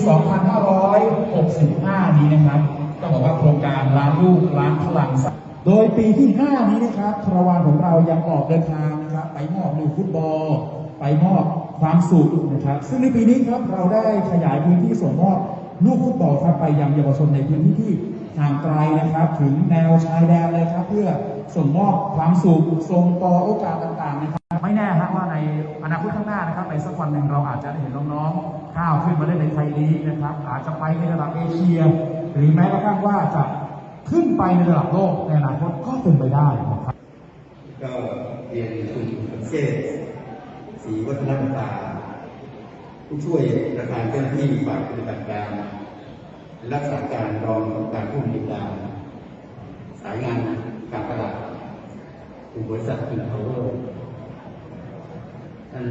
2565 นี้นะครับต้องบอกว่าโครงการล้านลูกล้านพลังสร้างโดยปีที่ 5 นี้นะครับคาราวานของเรายังออกเดินทางนะครับ ไปมอบลูกฟุตบอล ไปมอบความสุขนะครับ ซึ่งในปีนี้ครับเราได้ขยายพื้นที่ส่งมอบลูกฟุตบอลครับไปยังเยาวชนในพื้นที่ที่ห่างไกลนะครับ ถึงแนวชายแดนเลยครับ เพื่อส่งมอบความสุขส่งต่อโอกาสต่างๆนะครับ ไม่แน่ฮะว่าในอนาคตข้างหน้านะครับในสักวันหนึ่งเราอาจจะได้เห็นน้องๆ ก้าวขึ้นมาเล่นในไทยลีกนะครับอาจจะไปในระดับเอเชีย หรือแม้กระทั่งว่าจะขึ้นไปในระดับโลกในอนาคตก็เป็นไปได้นะครับก็เรียนคุณเกตศรีวัฒนประภาผู้ช่วยประธานเจ้าหน้าที่ฝ่ายปฏิบัติการรักษาการรองกรรมการผู้อำนวยการสายงานการตลาดกลุ่มบริษัทคิงพาวเวอร์ท่าน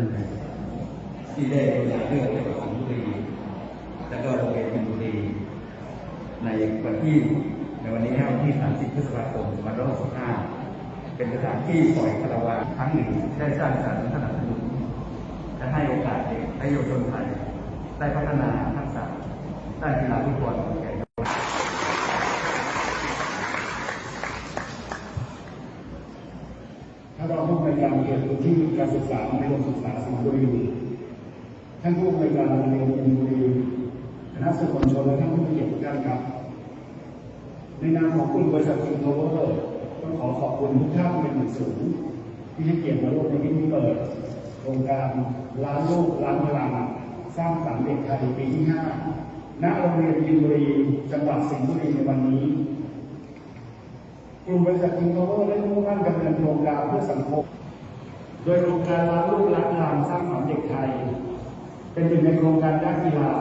ที่ได้ตัวอย่างเรื่องเกี่ยวกับสิงห์บุรีและก็โรงเรียนสิงห์บุรีในวันที่ในวันนี้วันที่ 30 พฤษภาคม 2565 เป็นสถานที่ปล่อยคารวาครั้งหนึ่งได้สร้างสรรค์สนับสนุนและให้โอกาสเด็กและเยาวชนไทยได้พัฒนาทักษะด้านกีฬาฟุตบอลแก่เยาวชนท่านรองผู้อำนวยการเขตพื้นที่การศึกษามัธยมศึกษาสิงห์บุรี ท่านผู้อำนวยการโรงเรียนสิงห์บุรีคณะสื่อมวลชนและท่านผู้มีเกียรติทุกท่านครับ ในนามของกลุ่มบริษัทคิงโทเวอร์ต้องขอขอบคุณทุกท่านเป็นอย่างสูงที่ให้เกียรติมาร่วมในพิธีเปิดโครงการล้านลูกล้านพลังสร้างสรรค์เด็กไทยปีที่5ณโรงเรียนยินบุรีจังหวัดสิงห์บุรีในวันนี้กลุ่มบริษัทคิงโทเวอร์ได้มุ่งมั่นดำเนินโครงการเพื่อสังคม โดยโครงการล้านลูกล้านพลังสร้างสรรค์เด็กไทย เป็นหนึ่งในโครงการด้านกีฬา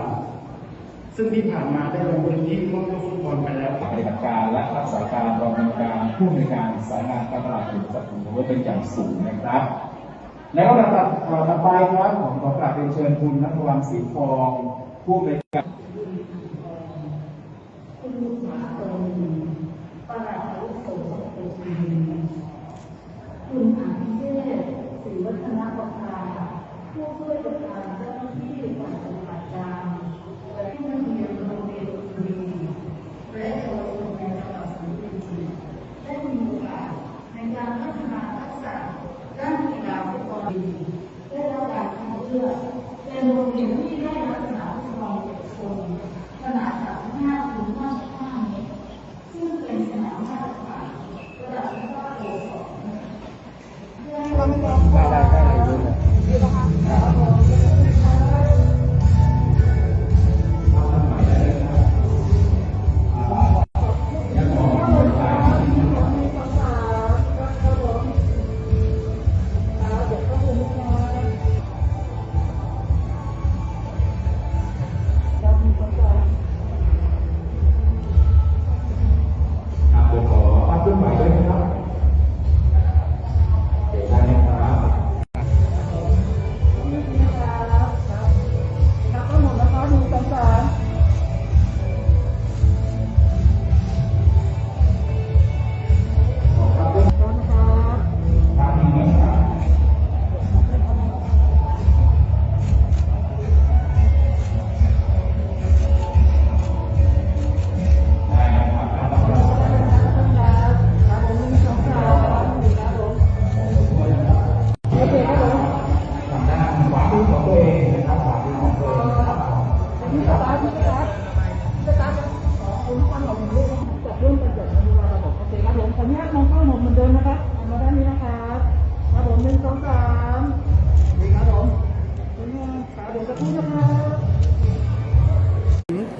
ซึ่งที่ผ่านมาได้ลงพื้นที่มอบลูกฟุตบอลไปแล้วปฏิบัติการและรักษาการรองกรรมการผู้อำนวยการสายงานการตลาดบริษัทผมว่าเป็นอย่างสูงนะครับ แล้วลำดับต่อไปครับผมขอกราบเรียนเชิญคุณนัทวัฒน์ศรีทองผู้อำนวยการคุณลูกหมาเป็นประหลัดอาวุโสคุณอาภิเชษศรีวัฒนประภา ผู้ช่วยประธานเจ้าหน้าที่ฝ่ายปฏิบัติการและผู้บริหารโรงเรียนดนตรีและเยาวชนในจังหวัดสิงห์บุรีได้มีโอกาสในการพัฒนาทักษะด้านกีฬาฟุตบอลได้รับการคัดเลือกเป็นโรงเรียนที่ได้รับสนามฟุตบอลเด็กคนขนาด35ถึง55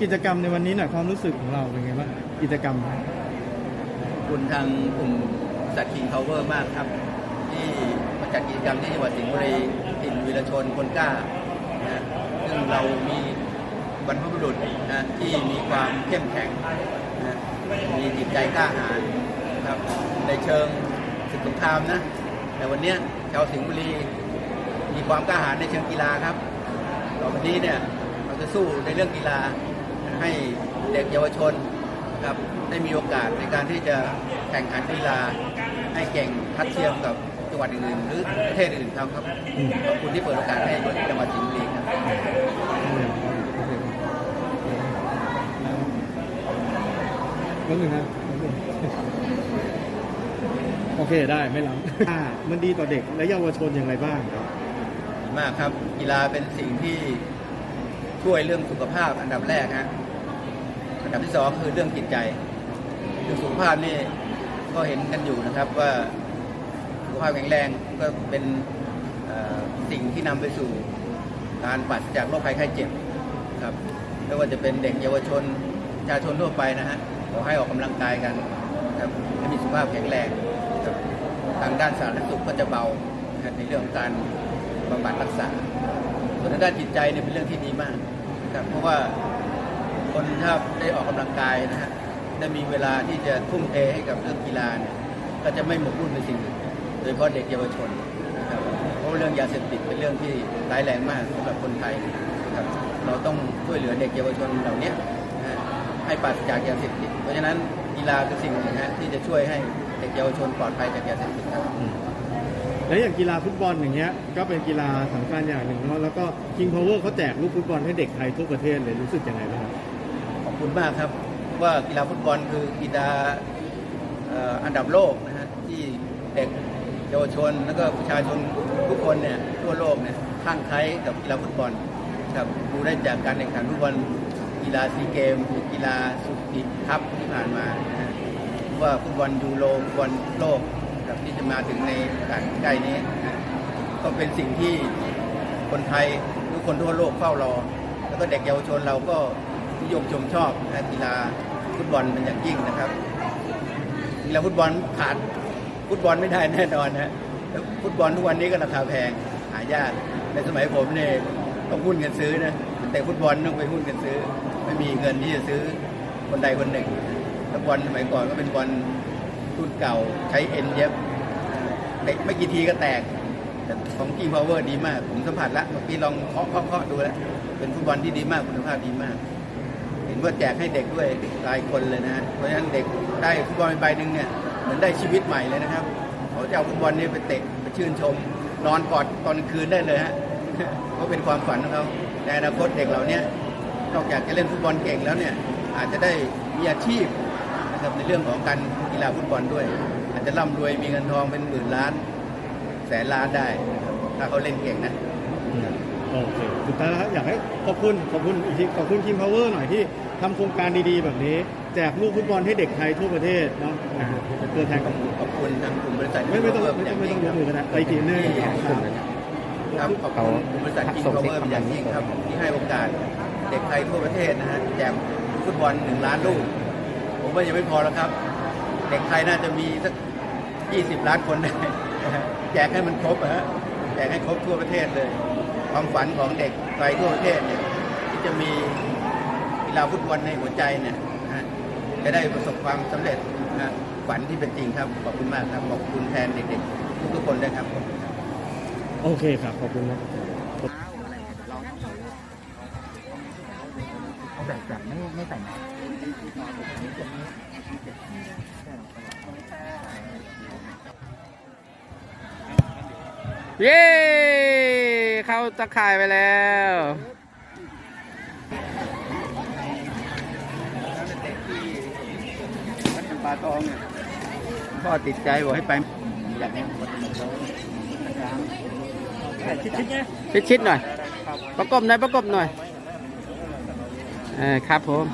กิจกรรมในวันนี้หน่อยความรู้สึกของเราเป็นไงบ้างกิจกรรม ขอบคุณทางกลุ่มสัตว์คิงพาวเวอร์มากครับ ที่มาจัดกิจกรรมที่จังหวัดสิงห์บุรีถิ่นวีรชนคนกล้านะซึ่งเรามีบรรพบุรุษนะที่มีความเข้มแข็งนะมีจิตใจกล้าหาญนะครับในเชิงศึกสงครามนะ แต่วันเนี้ยชาวสิงห์บุรีมีความกล้าหาญในเชิงกีฬาครับต่อวันนี้เนี่ยเราจะสู้ในเรื่องกีฬา ให้เด็กเยาวชนครับได้มีโอกาสในการที่จะแข่งขันกีฬาให้เก่งทัดเทียมกับจังหวัดอื่นๆหรือประเทศอื่นเขาครับขอบคุณที่เปิดโอกาสให้จังหวัดสิงห์บุรีครับนิดนึงนะโอเคได้ไม่ล้ำมันดีต่อเด็กและเยาวชนอย่างไรบ้างครับมากครับกีฬาเป็นสิ่งที่ช่วยเรื่องสุขภาพอันดับแรกฮะ อับที่สองคือเรื่องจิตใจเรื่องสุขภาพนี่ก็เห็นกันอยู่นะครับว่าสุขภาพแข็งแรงก็เป็นสิ่งที่นำไปสู่การปราศจากโรคภัยไข้เจ็บครับไม่ว่าจะเป็นเด็กเยาวชนประชาชนทั่วไปนะฮะขอให้ออกกำลังกายกันครับให้มีสุขภาพแข็งแรงครับทางด้านสาธารณสุขก็จะเบาในเรื่องของการบำบัดรักษาส่วนทางด้านจิตใจเนี่ยเป็นเรื่องที่ดีมากครับเพราะว่า คนถ้าได้ออกกำลังกายนะฮะได้มีเวลาที่จะทุ่มเทให้กับเรื่องกีฬาเนี่ยก็จะไม่หมกมุ่นในสิ่งอื่นโดยเฉพาะเด็กเยาวชนนะครับเพราะเรื่องยาเสพติดเป็นเรื่องที่ร้ายแรงมากสำหรับคนไทยนะครับเราต้องช่วยเหลือเด็กเยาวชนเหล่านี้ให้ปราศจากยาเสพติดเพราะฉะนั้นกีฬาคือสิ่งหนึ่งนะฮะที่จะช่วยให้เด็กเยาวชนปลอดภัยจากยาเสพติดครับและอย่างกีฬาฟุตบอลอย่างเงี้ยก็เป็นกีฬาสำคัญอย่างหนึ่งเนาะแล้วก็ King Power เขาแจกลูกฟุตบอลให้เด็กไทยทั่วประเทศเลยรู้สึกยังไงบ้าง คุณมากครับ ว่ากีฬาฟุตบอลคือกีฬาอันดับโลกนะฮะที่เด็กเยาวชน แล้วก็ประชาชนทุกคนเนี่ยทั่วโลกเนี่ยข้างไคล้กับกีฬาฟุตบอลครับดูได้จากการแข่งขันฟุตบอลกีฬาซีเกมหรือกีฬาสุติคัพที่ผ่านมานะว่าฟุตบอลยูโรฟุตบอลโลกครับที่จะมาถึงในการใกล้นี้นะก็เป็นสิ่งที่คนไทยทุกคนทั่วโลกเฝ้ารอ แล้วก็เด็กเยาวชนเราก็ นิยมชมชอบกีฬาฟุตบอลเป็นอย่างยิ่งนะครับกีฬาฟุตบอลขาดฟุตบอลไม่ได้แน่นอนนะแล้วฟุตบอลทุกวันนี้ก็ราคาแพงหายากในสมัยผมเนี่ยต้องหุ้นกันซื้อนะแต่ฟุตบอลต้องไปหุ้นกันซื้อ ไม่มีเงินที่จะซื้อคนใดคนหนึ่งแล้วบอลสมัยก่อนก็เป็นบอลรุ่นเก่าใช้เอ็นเย็บเด็กไม่กี่ทีก็แตกแต่ของกีพาวเวอร์ดีมาก ผมสัมผัสแล้วเมื่อกี้ลองเคาะเคาะเคาะดูแล้ว เป็นฟุตบอลที่ดีมากคุณภาพดีมาก เห็แจกให้เด็กด้วยหลายคนเลยนะเพราะฉะนั้นเด็กได้ฟุตบอลใบหนึ่งเนี่ยเหมือนได้ชีวิตใหม่เลยนะครับเขาจะเอาฟุตบอลนี้ไปเตะไปชื่นชม นอนกอดตอนคืนได้เลยฮะเพราะเป็นความฝันของเขาในอนาคตเด็กเหล่านี้นอกจากจะเล่นฟุตบอลเก่งแล้วเนี่ยอาจจะได้มีอาชีพนะครับในเรื่องของการกีฬาฟุตบอลด้วย อาจจะร่ำรวยมีเงินทองเป็นหมื่นล้าน แสนล้านได้ถ้าเขาเล่นเก่งนะ โอเคสุดท้ายแล้วอยากให้ขอบคุณขอบคุณอีกทีขอบคุณ King Power หน่อยที่ทำโครงการดีๆ แบบนี้ แจกลูกฟุตบอลให้เด็กไทยทั่วประเทศเนาะอ่าเป็นตัวแทนของขอบคุณทางกลุ่มบริษัทไม่ไม่ต้อง King Power ไม่ต้องเป็นไม่ย่าต้องยกมือก็ได้ไปทีนึงที่ครับครับขอบคุณกลุ่มบริษัท King Power เป็นอย่างยิ่งครับที่ให้โอกาสเด็กไทยทั่วประเทศนะฮะแจกฟุตบอลหนึ่งล้านลูก ผมว่ายังไม่พอแล้วครับ เด็กไทยน่าจะมีสัก 20 ล้านคนได้นะฮะแจกให้มันครบอะฮะแจกให้ครบทั่วประเทศเลย ความฝันของเด็กไทยทั่วประเทศเนี่ยที่จะมีกีฬาฟุตบอลในหัวใจเนี่ยนะฮะจะได้ประสบความสำเร็จนะฮะฝันที่เป็นจริงครับ ขอบคุณมากครับขอบคุณแทนเด็กๆ ทุกๆคนด้วยครับ โอเคครับ ขอบคุณนะเย้ เข้าตะข่ายไปแล้ววัดจำปาทองเนี่ยพ่อติดใจบอกให้ไปอยากให้ชิดๆหน่อย ประกบหน่อย ประกบหน่อย เออครับผม